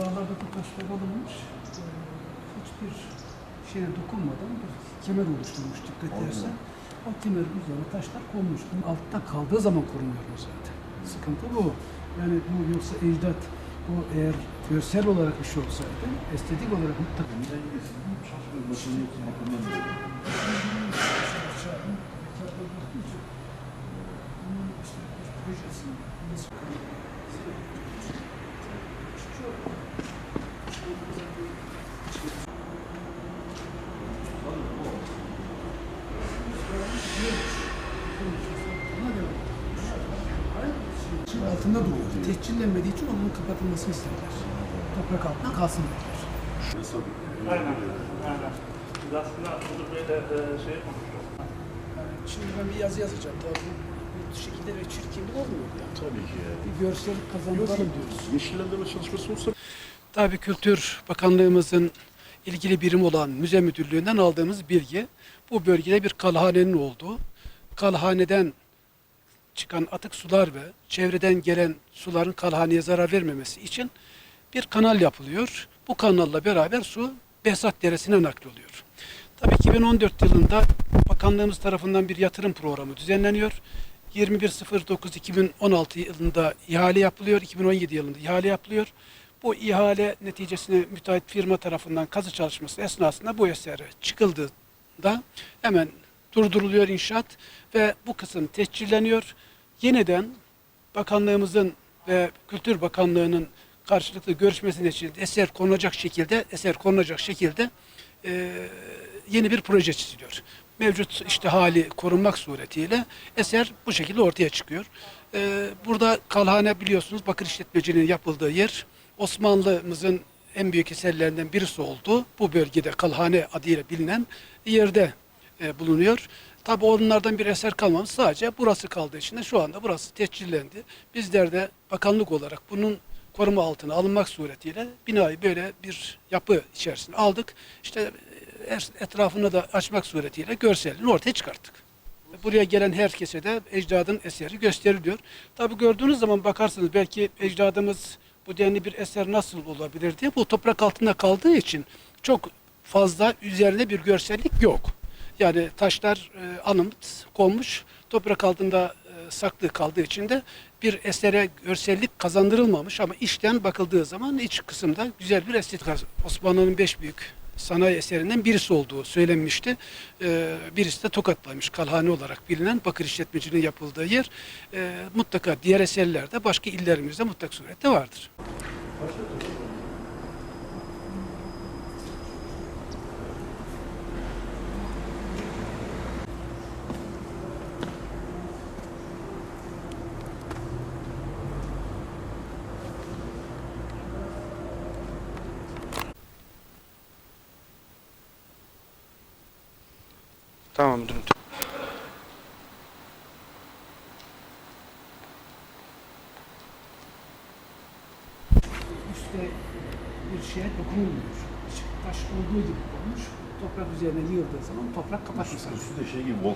Dağlardaki taşlar alınmış, hiçbir şeye dokunmadan bir kemer oluşturmuş dikkat edersen. O kemerin üzerine taşlar konmuş. Bunun altta kaldığı zaman korunuyor o zaten. Sıkıntı bu. Yani bu yoksa ecdat, bu eğer görsel olarak bir şey olsaydı, estetik olarak mutlaka Şimdi altında duruyor. Tescillenmediği için onun kapatılmasını isterler. Toprak altına kalsın dediler. Aynen. Aynen. Biz aslında bunu böyle e, şey konuşuyoruz. Şimdi ben bir yazı yazacağım. Tabii bu şekilde ve çirkin bir olmuyor yani. Tabii ki. Bir görsellik kazandıralım diyoruz. Yeşillendirme çalışması olsa Tabii Kültür Bakanlığımızın ilgili birim olan Müze Müdürlüğü'nden aldığımız bilgi bu bölgede bir kalhanenin olduğu, kalhaneden çıkan atık sular ve çevreden gelen suların kalhaneye zarar vermemesi için bir kanal yapılıyor. Bu kanalla beraber su Behzat Deresi'ne nakloluyor. Tabii 2014 yılında bakanlığımız tarafından bir yatırım programı düzenleniyor. 21.09.2016 yılında ihale yapılıyor, 2017 yılında ihale yapılıyor. Bu ihale neticesinde müteahhit firma tarafından kazı çalışması esnasında bu esere çıkıldığında hemen durduruluyor inşaat ve bu kısım tescilleniyor. Yeniden bakanlığımızın ve Kültür Bakanlığı'nın karşılıklı görüşmesi neticesinde eser konulacak şekilde eser konulacak şekilde e, yeni bir proje çiziliyor. Mevcut işte hali korunmak suretiyle eser bu şekilde ortaya çıkıyor. E, burada kalhane biliyorsunuz bakır işletmeciliğinin yapıldığı yer Osmanlımızın en büyük eserlerinden birisi oldu. Bu bölgede kalhane adıyla bilinen yerde e, bulunuyor. Tabi onlardan bir eser kalmamış. Sadece burası kaldığı için de şu anda burası tescillendi. Bizler de bakanlık olarak bunun koruma altına alınmak suretiyle binayı böyle bir yapı içerisine aldık. İşte e, etrafını da açmak suretiyle görselliğini ortaya çıkarttık. Buraya gelen herkese de ecdadın eseri gösteriliyor. Tabi gördüğünüz zaman bakarsınız belki ecdadımız bu denli bir eser nasıl olabilir diye bu toprak altında kaldığı için çok fazla üzerinde bir görsellik yok. Yani taşlar e, anımt konmuş, toprak altında e, saklı kaldığı için de bir esere görsellik kazandırılmamış ama içten bakıldığı zaman iç kısımda güzel bir estetik. Osmanlı'nın beş büyük sanayi eserinden birisi olduğu söylenmişti. E, birisi de Tokat'taymış kalhane olarak bilinen bakır işletmeciliğinin yapıldığı yer. E, mutlaka diğer eserlerde başka illerimizde mutlak surette vardır. Tamam müdürüm. üstte bir şeye dokunulmuyor. Taş olduğu gibi olmuş. Toprak üzerine yığıldığı zaman toprak kapatmış. üstü de şey gibi volkan